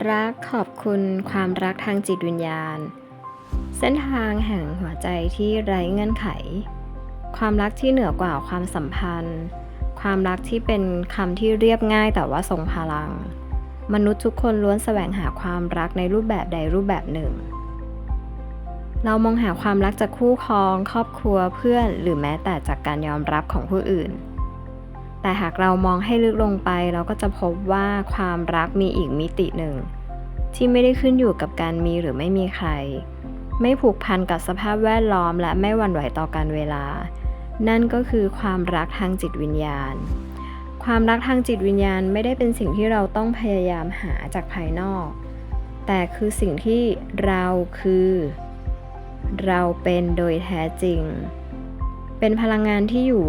รักขอบคุณความรักทางจิตวิญญาณ เส้นทางแห่งหัวใจที่ไร้เงื่อนไข ความรักที่เหนือกว่าความสัมพันธ์ ความรักที่เป็นคำที่เรียบง่ายแต่ว่าทรงพลัง มนุษย์ทุกคนล้วนแสวงหาความรักในรูปแบบใดรูปแบบหนึ่ง เรามองหาความรักจากคู่ครอง ครอบครัวเพื่อนหรือแม้แต่จากการยอมรับของผู้อื่น แต่หากเรามองให้ลึกลงไปเราก็จะพบว่าความรักมีอีกมิติหนึ่ง ที่ไม่ได้ขึ้นอยู่กับการมีหรือไม่มีใคร ไม่ผูกพันกับสภาพแวดล้อมและไม่หวั่นไหวต่อการเวลา นั่นก็คือความรักทางจิตวิญญาณ ความรักทางจิตวิญญาณไม่ได้เป็นสิ่งที่เราต้องพยายามหาจากภายนอก แต่คือสิ่งที่เราคือ เราเป็นโดยแท้จริง เป็นพลังงานที่อยู่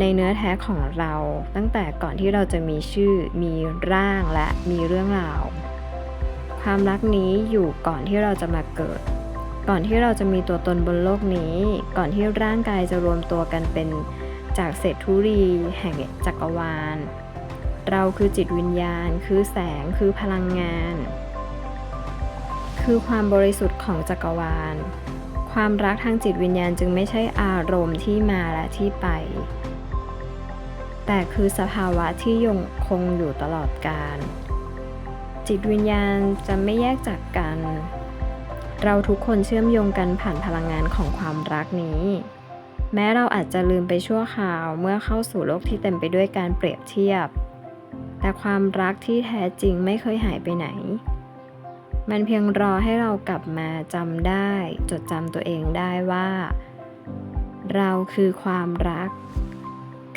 ในเนื้อแท้ของเรา ตั้งแต่ก่อนที่เราจะมีชื่อ มีร่างและมีเรื่องราว ความรักนี้อยู่ก่อนที่เราจะมาเกิด ก่อนที่เราจะมีตัวตนบนโลกนี้ ก่อนที่ร่างกายจะรวมตัวกันเป็นจากเศษธุรีแห่งจักรวาล เราคือจิตวิญญาณ คือแสง คือพลังงาน คือความบริสุทธิ์ของจักรวาลความรักทางจิตวิญญาณจึงไม่ใช่อารมณ์ที่มาและที่ไป แต่คือสภาวะที่ยงคงอยู่ตลอดกาลจิตวิญญาณจะไม่แยกจากกัน เราทุกคนเชื่อมโยงกันผ่านพลังงานของความรักนี้ แม้เราอาจจะลืมไปชั่วคราวเมื่อเข้าสู่โลกที่เต็มไปด้วยการเปรียบเทียบ แต่ความรักที่แท้จริงไม่เคยหายไปไหน มันเพียงรอให้เรากลับมาจำได้ จดจำตัวเองได้ว่า เราคือความรัก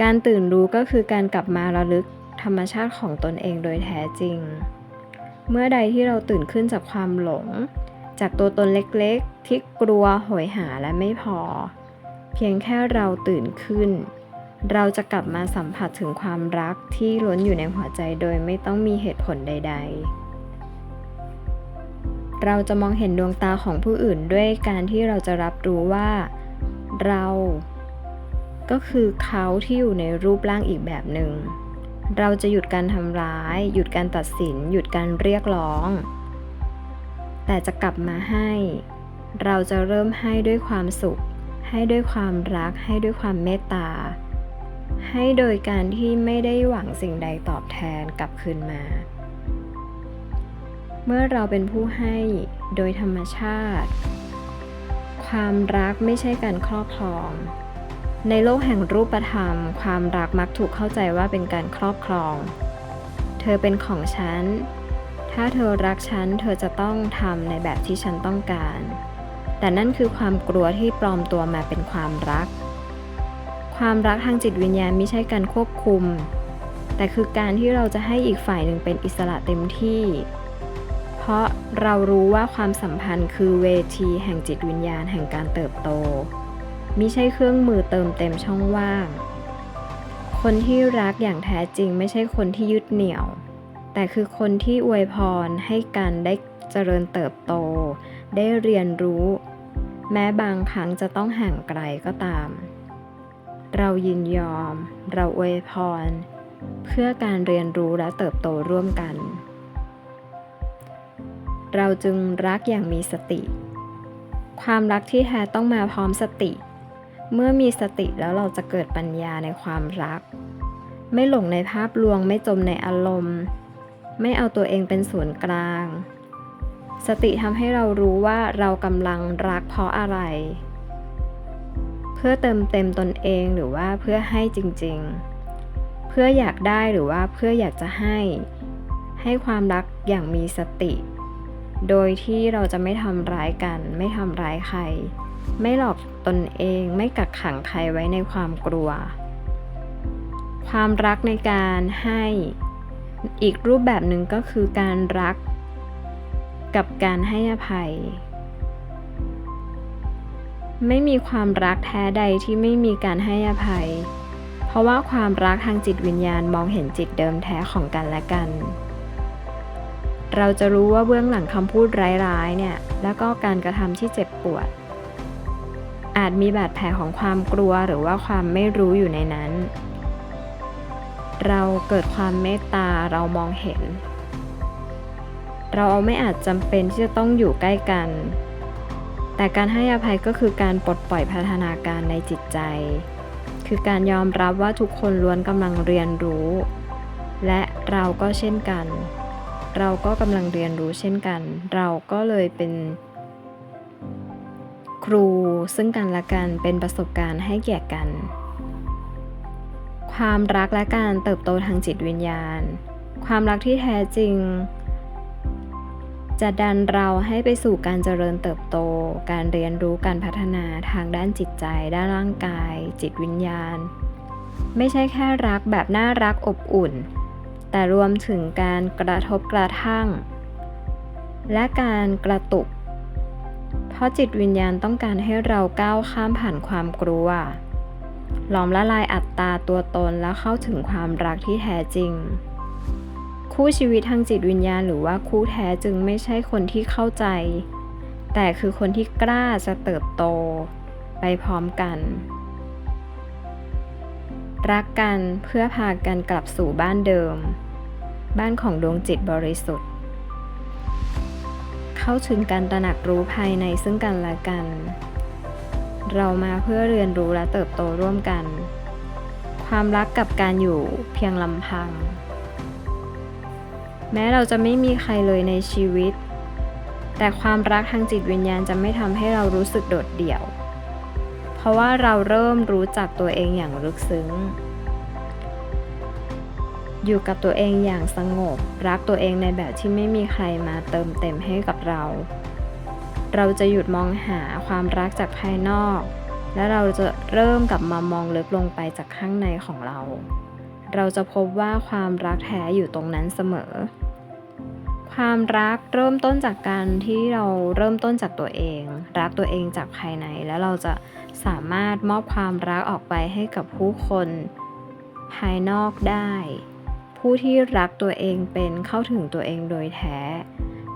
การตื่นรู้ก็คือการกลับมาระลึกธรรมชาติของตนเองโดยแท้จริง เมื่อใดที่เราตื่นขึ้นจากความหลง จากตัวตนเล็กๆ ที่กลัวโหยหาและไม่พอ เพียงแค่เราตื่นขึ้น เราจะกลับมาสัมผัสถึงความรักที่ล้นอยู่ในหัวใจโดยไม่ต้องมีเหตุผลใด ๆเราจะมองเห็นดวงตาของผู้อื่นด้วยการที่เราจะรับรู้ว่า เรา ก็คือเขาที่อยู่ในรูปร่างอีกแบบหนึ่งเราจะหยุดการทำร้าย หยุดการตัดสิน หยุดการเรียกร้อง แต่จะกลับมาให้ เราจะเริ่มให้ด้วยความสุข ให้ด้วยความรัก ให้ด้วยความเมตตา ให้โดยการที่ไม่ได้หวังสิ่งใดตอบแทนกลับคืนมา เมื่อเราเป็นผู้ให้โดยธรรมชาติ ความรักไม่ใช่การครอบครอง ในโลกแห่งรูปธรรม ความรักมักถูกเข้าใจว่าเป็นการครอบครอง เธอเป็นของฉัน ถ้าเธอรักฉัน เธอจะต้องทำในแบบที่ฉันต้องการ แต่นั่นคือความกลัวที่ปลอมตัวมาเป็นความรัก ความรักทางจิตวิญญาณไม่ใช่การควบคุม แต่คือการที่เราจะให้อีกฝ่ายหนึ่งเป็นอิสระเต็มที่ เพราะเรารู้ว่าความสัมพันธ์คือเวทีแห่งจิตวิญญาณแห่งการเติบโต มิใช่เครื่องมือเติมเต็มช่องว่าง คนที่รักอย่างแท้จริงไม่ใช่คนที่ยึดเหนี่ยว แต่คือคนที่อวยพรให้กันได้เจริญเติบโต ได้เรียนรู้ แม้บางครั้งจะต้องห่างไกลก็ตาม เรายินยอม เราอวยพร เพื่อการเรียนรู้และเติบโตร่วมกัน เราจึงรักอย่างมีสติ ความรักที่แท้ต้องมาพร้อมสติ เมื่อมีสติแล้วเราจะเกิดปัญญาในความรัก ไม่หลงในภาพลวงไม่จมในอารมณ์ ไม่เอาตัวเองเป็นศูนย์กลาง สติทำให้เรารู้ว่าเรากำลังรักเพราะอะไร เพื่อเติมเต็มตนเองหรือว่าเพื่อให้จริงๆ เพื่ออยากได้หรือว่าเพื่ออยากจะให้ ให้ความรักอย่างมีสติ โดยที่เราจะไม่ทำร้ายกัน ไม่ทำร้ายใคร ไม่หลอกตนเอง ไม่กักขังใครไว้ในความกลัว ความรักในการให้อีกรูปแบบหนึ่งก็คือการรักกับการให้อภัย ไม่มีความรักแท้ใดที่ไม่มีการให้อภัย เพราะว่าความรักทางจิตวิญญาณมองเห็นจิตเดิมแท้ของกันและกัน เราจะรู้ว่าเบื้องหลังคำพูดร้ายๆเนี่ยแล้วก็การกระทำที่เจ็บปวด อาจมีบาดแผลของความกลัวหรือว่าความไม่รู้อยู่ในนั้น เราเกิดความเมตตาเรามองเห็น เราไม่อาจจำเป็นที่จะต้องอยู่ใกล้กัน แต่การให้อภัยก็คือการปลดปล่อยพัฒนาการในจิตใจ คือการยอมรับว่าทุกคนล้วนกำลังเรียนรู้ และเราก็เช่นกัน เราก็กำลังเรียนรู้เช่นกัน เราก็เลยเป็นครูซึ่งกันและกันเป็นประสบการณ์ให้แก่กัน ความรักและการเติบโตทางจิตวิญญาณ ความรักที่แท้จริง จะดันเราให้ไปสู่การเจริญเติบโต การเรียนรู้การพัฒนาทางด้านจิตใจ ด้านร่างกาย จิตวิญญาณ ไม่ใช่แค่รักแบบน่ารักอบอุ่น แต่รวมถึงการกระทบกระทั่ง และการกระตุก เพราะจิตวิญญาณต้องการให้เราก้าวข้ามผ่านความกลัว หลอมละลายอัตตาตัวตนแล้วเข้าถึงความรักที่แท้จริง คู่ชีวิตทางจิตวิญญาณหรือว่าคู่แท้จึงไม่ใช่คนที่เข้าใจ แต่คือคนที่กล้าจะเติบโต ไปพร้อมกัน รักกันเพื่อพากันกลับสู่บ้านเดิม บ้านของดวงจิตบริสุทธิ์ เข้าถึงการตระหนักรู้ภายในซึ่งกันและกัน เรามาเพื่อเรียนรู้และเติบโตร่วมกัน ความรักกับการอยู่เพียงลำพัง แม้เราจะไม่มีใครเลยในชีวิต แต่ความรักทางจิตวิญญาณจะไม่ทำให้เรารู้สึกโดดเดี่ยว ราะว่าเราเริ่มรู้จักตัวเองอย่างลึกซึ้ง อยู่กับตัวเองอย่างสงบ รักตัวเองในแบบที่ไม่มีใครมาเติมเต็มให้กับเรา เราจะหยุดมองหาความรักจากภายนอก และเราจะเริ่มกลับมามองลึกลงไปจากข้างในของเรา เราจะพบว่าความรักแท้อยู่ตรงนั้นเสมอ ความรักเริ่มต้นจากการที่เราเริ่มต้นจากตัวเอง รักตัวเองจากภายในแล้วเราจะ สามารถมอบความรักออกไปให้กับผู้คน ภายนอกได้ ผู้ที่รักตัวเองเป็นเข้าถึงตัวเองโดยแท้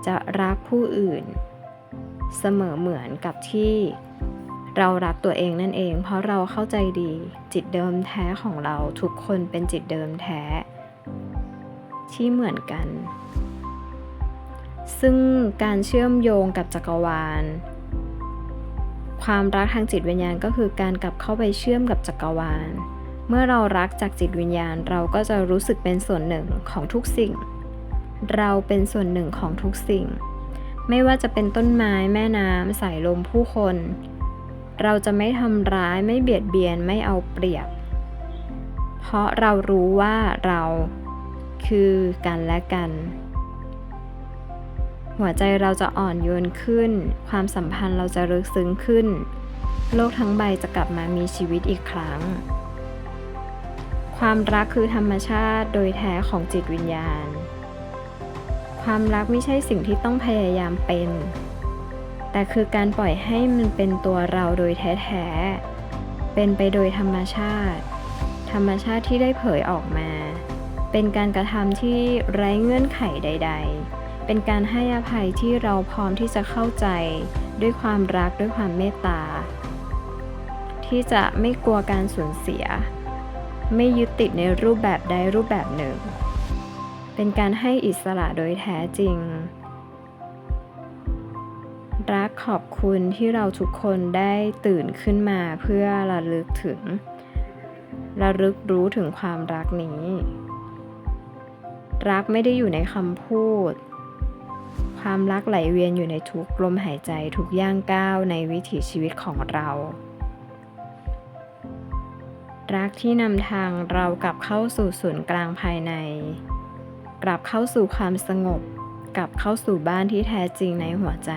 จะรักผู้อื่น เสมอเหมือนกับที่เรารักตัวเองนั่นเอง เพราะเราเข้าใจดีจิตเดิมแท้ของเราทุกคนเป็นจิตเดิมแท้ ที่เหมือนกัน ซึ่งการเชื่อมโยงกับจักรวาล ความรักทางจิตวิญญาณก็คือการกลับเข้าไปเชื่อมกับจักรวาล เมื่อเรารักจากจิตวิญญาณเราก็จะรู้สึกเป็นส่วนหนึ่งของทุกสิ่ง เราเป็นส่วนหนึ่งของทุกสิ่ง ไม่ว่าจะเป็นต้นไม้แม่น้ำสายลมผู้คน เราจะไม่ทำร้ายไม่เบียดเบียนไม่เอาเปรียบ เพราะเรารู้ว่าเราคือกันและกัน หัวใจเราจะอ่อนโยนขึ้น ความสัมพันธ์เราจะลึกซึ้งขึ้น โลกทั้งใบจะกลับมามีชีวิตอีกครั้ง ความรักคือธรรมชาติโดยแท้ของจิตวิญญาณ ความรักไม่ใช่สิ่งที่ต้องพยายามเป็น แต่คือการปล่อยให้มันเป็นตัวเราโดยแท้ๆ เป็นไปโดยธรรมชาติ ธรรมชาติที่ได้เผยออกมา เป็นการกระทำที่ไร้เงื่อนไขใด ๆ เป็นการให้อภัยที่เราพร้อมที่จะเข้าใจ ด้วยความรักด้วยความเมตตา ที่จะไม่กลัวการสูญเสีย ไม่ยึดติดในรูปแบบใดรูปแบบหนึ่ง เป็นการให้อิสระโดยแท้จริง รักขอบคุณที่เราทุกคนได้ตื่นขึ้นมาเพื่อระลึกถึง ระลึกรู้ถึงความรักนี้ รักไม่ได้อยู่ในคำพูด ความรักไหลเวียนอยู่ในทุกลมหายใจทุกย่างก้าวในวิถีชีวิตของเรา รักที่นำทางเรากลับเข้าสู่ศูนย์กลางภายใน กลับเข้าสู่ความสงบ กลับเข้าสู่บ้านที่แท้จริงในหัวใจ